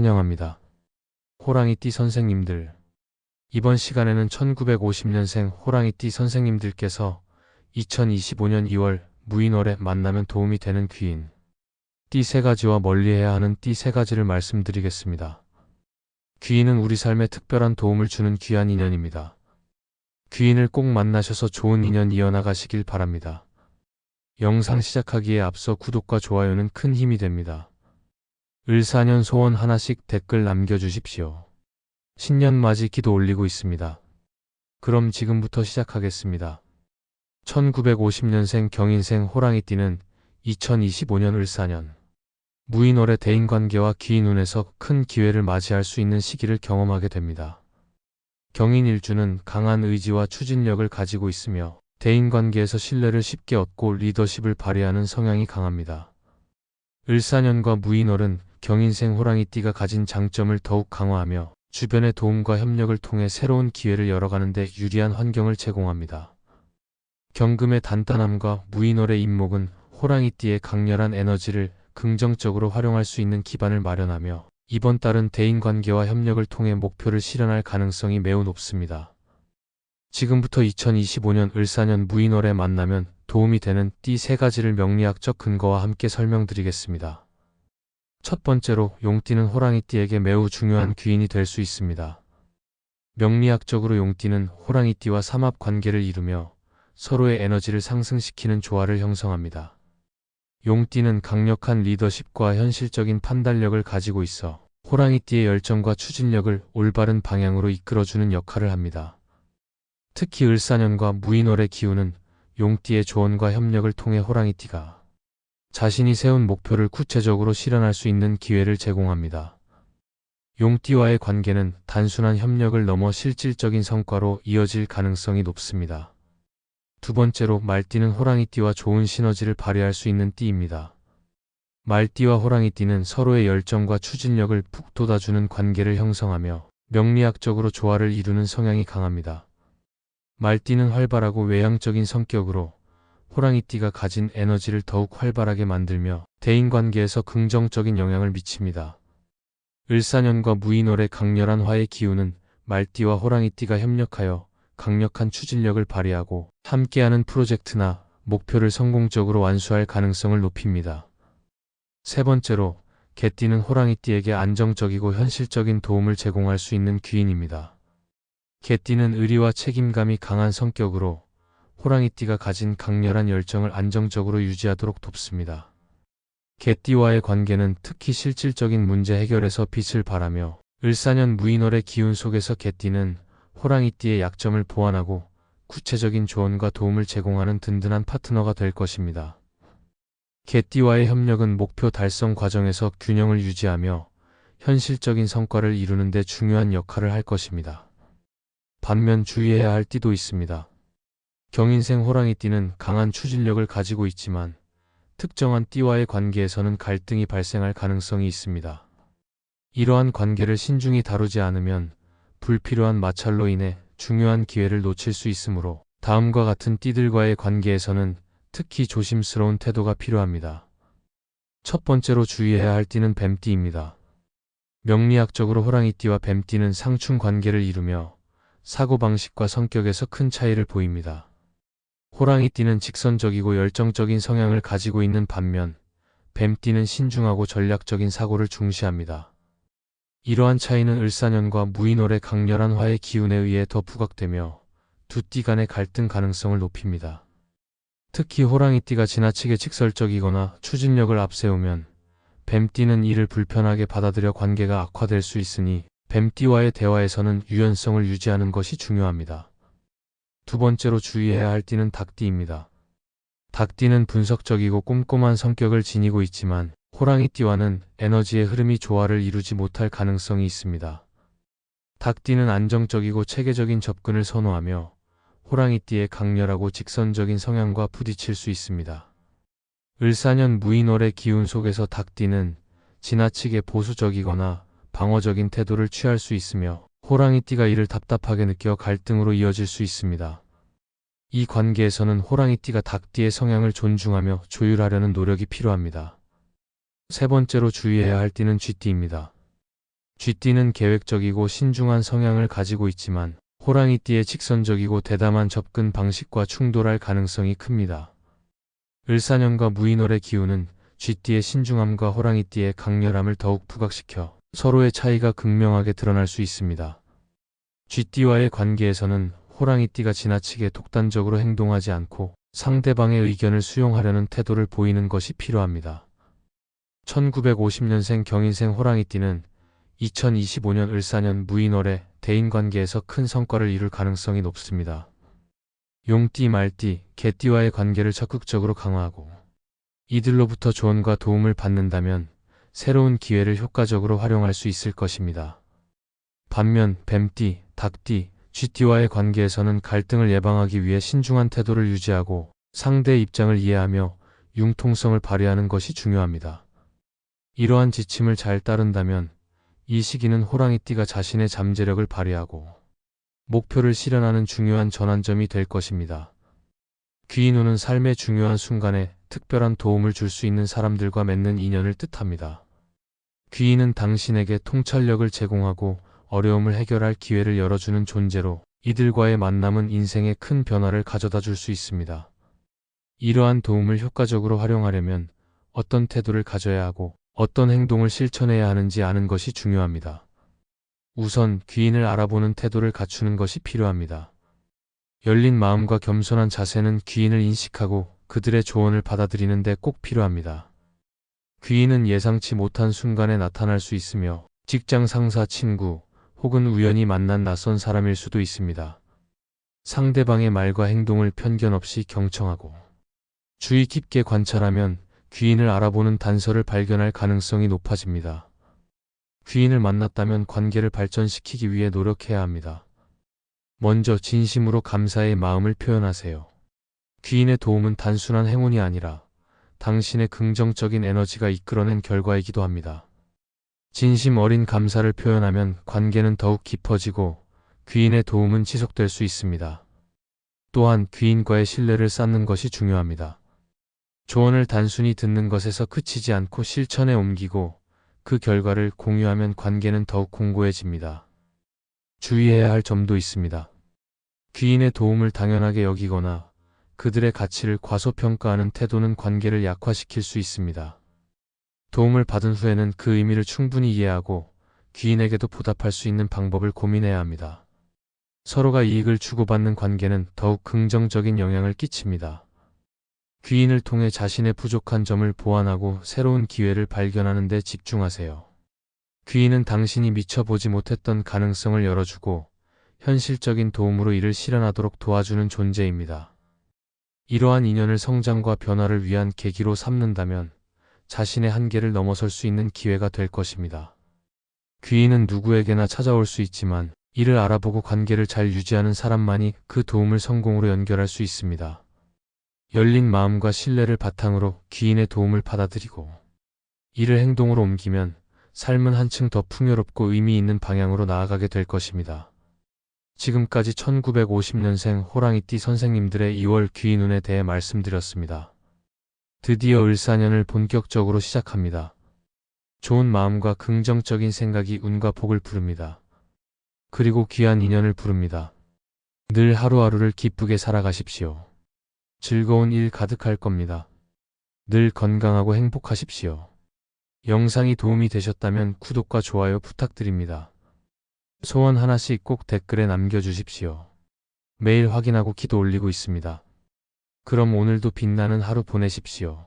환영합니다. 호랑이띠 선생님들. 이번 시간에는 1950년생 호랑이띠 선생님들께서 2025년 2월 무인월에 만나면 도움이 되는 귀인. 띠 세 가지와 멀리해야 하는 띠 세 가지를 말씀드리겠습니다. 귀인은 우리 삶에 특별한 도움을 주는 귀한 인연입니다. 귀인을 꼭 만나셔서 좋은 인연 이어나가시길 바랍니다. 영상 시작하기에 앞서 구독과 좋아요는 큰 힘이 됩니다. 을사년 소원 하나씩 댓글 남겨주십시오. 신년 맞이 기도 올리고 있습니다. 그럼 지금부터 시작하겠습니다. 1950년생 경인생 호랑이띠는 2025년 을사년 무인월의 대인관계와 귀인운에서 큰 기회를 맞이할 수 있는 시기를 경험하게 됩니다. 경인일주는 강한 의지와 추진력을 가지고 있으며 대인관계에서 신뢰를 쉽게 얻고 리더십을 발휘하는 성향이 강합니다. 을사년과 무인월은 경인생 호랑이띠가 가진 장점을 더욱 강화하며 주변의 도움과 협력을 통해 새로운 기회를 열어가는 데 유리한 환경을 제공합니다. 경금의 단단함과 무인월의 임목은 호랑이띠의 강렬한 에너지를 긍정적으로 활용할 수 있는 기반을 마련하며 이번 달은 대인관계와 협력을 통해 목표를 실현할 가능성이 매우 높습니다. 지금부터 2025년 을사년 무인월에 만나면 도움이 되는 띠 세 가지를 명리학적 근거와 함께 설명드리겠습니다. 첫 번째로 용띠는 호랑이띠에게 매우 중요한 귀인이 될 수 있습니다. 명리학적으로 용띠는 호랑이띠와 삼합 관계를 이루며 서로의 에너지를 상승시키는 조화를 형성합니다. 용띠는 강력한 리더십과 현실적인 판단력을 가지고 있어 호랑이띠의 열정과 추진력을 올바른 방향으로 이끌어주는 역할을 합니다. 특히 을사년과 무인월의 기운은 용띠의 조언과 협력을 통해 호랑이띠가 자신이 세운 목표를 구체적으로 실현할 수 있는 기회를 제공합니다. 용띠와의 관계는 단순한 협력을 넘어 실질적인 성과로 이어질 가능성이 높습니다. 두 번째로 말띠는 호랑이띠와 좋은 시너지를 발휘할 수 있는 띠입니다. 말띠와 호랑이띠는 서로의 열정과 추진력을 푹 돋아주는 관계를 형성하며 명리학적으로 조화를 이루는 성향이 강합니다. 말띠는 활발하고 외향적인 성격으로 호랑이띠가 가진 에너지를 더욱 활발하게 만들며 대인관계에서 긍정적인 영향을 미칩니다. 을사년과 무인월의 강렬한 화의 기운은 말띠와 호랑이띠가 협력하여 강력한 추진력을 발휘하고 함께하는 프로젝트나 목표를 성공적으로 완수할 가능성을 높입니다. 세 번째로 개띠는 호랑이띠에게 안정적이고 현실적인 도움을 제공할 수 있는 귀인입니다. 개띠는 의리와 책임감이 강한 성격으로 호랑이띠가 가진 강렬한 열정을 안정적으로 유지하도록 돕습니다. 개띠와의 관계는 특히 실질적인 문제 해결에서 빛을 발하며 을사년 무인월의 기운 속에서 개띠는 호랑이띠의 약점을 보완하고 구체적인 조언과 도움을 제공하는 든든한 파트너가 될 것입니다. 개띠와의 협력은 목표 달성 과정에서 균형을 유지하며 현실적인 성과를 이루는 데 중요한 역할을 할 것입니다. 반면 주의해야 할 띠도 있습니다. 경인생 호랑이띠는 강한 추진력을 가지고 있지만 특정한 띠와의 관계에서는 갈등이 발생할 가능성이 있습니다. 이러한 관계를 신중히 다루지 않으면 불필요한 마찰로 인해 중요한 기회를 놓칠 수 있으므로 다음과 같은 띠들과의 관계에서는 특히 조심스러운 태도가 필요합니다. 첫 번째로 주의해야 할 띠는 뱀띠입니다. 명리학적으로 호랑이띠와 뱀띠는 상충 관계를 이루며 사고방식과 성격에서 큰 차이를 보입니다. 호랑이띠는 직선적이고 열정적인 성향을 가지고 있는 반면 뱀띠는 신중하고 전략적인 사고를 중시합니다. 이러한 차이는 을사년과 무인월의 강렬한 화의 기운에 의해 더 부각되며 두 띠 간의 갈등 가능성을 높입니다. 특히 호랑이띠가 지나치게 직설적이거나 추진력을 앞세우면 뱀띠는 이를 불편하게 받아들여 관계가 악화될 수 있으니 뱀띠와의 대화에서는 유연성을 유지하는 것이 중요합니다. 두 번째로 주의해야 할 띠는 닭띠입니다. 닭띠는 분석적이고 꼼꼼한 성격을 지니고 있지만 호랑이띠와는 에너지의 흐름이 조화를 이루지 못할 가능성이 있습니다. 닭띠는 안정적이고 체계적인 접근을 선호하며 호랑이띠의 강렬하고 직선적인 성향과 부딪힐 수 있습니다. 을사년 무인월의 기운 속에서 닭띠는 지나치게 보수적이거나 방어적인 태도를 취할 수 있으며 호랑이띠가 이를 답답하게 느껴 갈등으로 이어질 수 있습니다. 이 관계에서는 호랑이띠가 닭띠의 성향을 존중하며 조율하려는 노력이 필요합니다. 세 번째로 주의해야 할 띠는 쥐띠입니다. 쥐띠는 계획적이고 신중한 성향을 가지고 있지만 호랑이띠의 직선적이고 대담한 접근 방식과 충돌할 가능성이 큽니다. 을사년과 무인월의 기운은 쥐띠의 신중함과 호랑이띠의 강렬함을 더욱 부각시켜 서로의 차이가 극명하게 드러날 수 있습니다. 쥐띠와의 관계에서는 호랑이띠가 지나치게 독단적으로 행동하지 않고 상대방의 의견을 수용하려는 태도를 보이는 것이 필요합니다. 1950년생 경인생 호랑이띠는 2025년 을사년 무인월에 대인관계에서 큰 성과를 이룰 가능성이 높습니다. 용띠, 말띠, 개띠와의 관계를 적극적으로 강화하고 이들로부터 조언과 도움을 받는다면 새로운 기회를 효과적으로 활용할 수 있을 것입니다. 반면 뱀띠, 닭띠, 쥐띠와의 관계에서는 갈등을 예방하기 위해 신중한 태도를 유지하고 상대의 입장을 이해하며 융통성을 발휘하는 것이 중요합니다. 이러한 지침을 잘 따른다면 이 시기는 호랑이띠가 자신의 잠재력을 발휘하고 목표를 실현하는 중요한 전환점이 될 것입니다. 귀인우는 삶의 중요한 순간에 특별한 도움을 줄 수 있는 사람들과 맺는 인연을 뜻합니다. 귀인은 당신에게 통찰력을 제공하고 어려움을 해결할 기회를 열어주는 존재로 이들과의 만남은 인생에 큰 변화를 가져다 줄 수 있습니다. 이러한 도움을 효과적으로 활용하려면 어떤 태도를 가져야 하고 어떤 행동을 실천해야 하는지 아는 것이 중요합니다. 우선 귀인을 알아보는 태도를 갖추는 것이 필요합니다. 열린 마음과 겸손한 자세는 귀인을 인식하고 그들의 조언을 받아들이는 데 꼭 필요합니다. 귀인은 예상치 못한 순간에 나타날 수 있으며 직장 상사 친구 혹은 우연히 만난 낯선 사람일 수도 있습니다. 상대방의 말과 행동을 편견 없이 경청하고 주의 깊게 관찰하면 귀인을 알아보는 단서를 발견할 가능성이 높아집니다. 귀인을 만났다면 관계를 발전시키기 위해 노력해야 합니다. 먼저 진심으로 감사의 마음을 표현하세요. 귀인의 도움은 단순한 행운이 아니라 당신의 긍정적인 에너지가 이끌어낸 결과이기도 합니다. 진심 어린 감사를 표현하면 관계는 더욱 깊어지고 귀인의 도움은 지속될 수 있습니다. 또한 귀인과의 신뢰를 쌓는 것이 중요합니다. 조언을 단순히 듣는 것에서 그치지 않고 실천에 옮기고 그 결과를 공유하면 관계는 더욱 공고해집니다. 주의해야 할 점도 있습니다. 귀인의 도움을 당연하게 여기거나 그들의 가치를 과소평가하는 태도는 관계를 약화시킬 수 있습니다. 도움을 받은 후에는 그 의미를 충분히 이해하고 귀인에게도 보답할 수 있는 방법을 고민해야 합니다. 서로가 이익을 주고받는 관계는 더욱 긍정적인 영향을 끼칩니다. 귀인을 통해 자신의 부족한 점을 보완하고 새로운 기회를 발견하는 데 집중하세요. 귀인은 당신이 미처 보지 못했던 가능성을 열어주고 현실적인 도움으로 이를 실현하도록 도와주는 존재입니다. 이러한 인연을 성장과 변화를 위한 계기로 삼는다면 자신의 한계를 넘어설 수 있는 기회가 될 것입니다. 귀인은 누구에게나 찾아올 수 있지만 이를 알아보고 관계를 잘 유지하는 사람만이 그 도움을 성공으로 연결할 수 있습니다. 열린 마음과 신뢰를 바탕으로 귀인의 도움을 받아들이고 이를 행동으로 옮기면 삶은 한층 더 풍요롭고 의미 있는 방향으로 나아가게 될 것입니다. 지금까지 1950년생 호랑이띠 선생님들의 2월 귀인운에 대해 말씀드렸습니다. 드디어 을사년을 본격적으로 시작합니다. 좋은 마음과 긍정적인 생각이 운과 복을 부릅니다. 그리고 귀한 인연을 부릅니다. 늘 하루하루를 기쁘게 살아가십시오. 즐거운 일 가득할 겁니다. 늘 건강하고 행복하십시오. 영상이 도움이 되셨다면 구독과 좋아요 부탁드립니다. 소원 하나씩 꼭 댓글에 남겨주십시오. 매일 확인하고 기도 올리고 있습니다. 그럼 오늘도 빛나는 하루 보내십시오.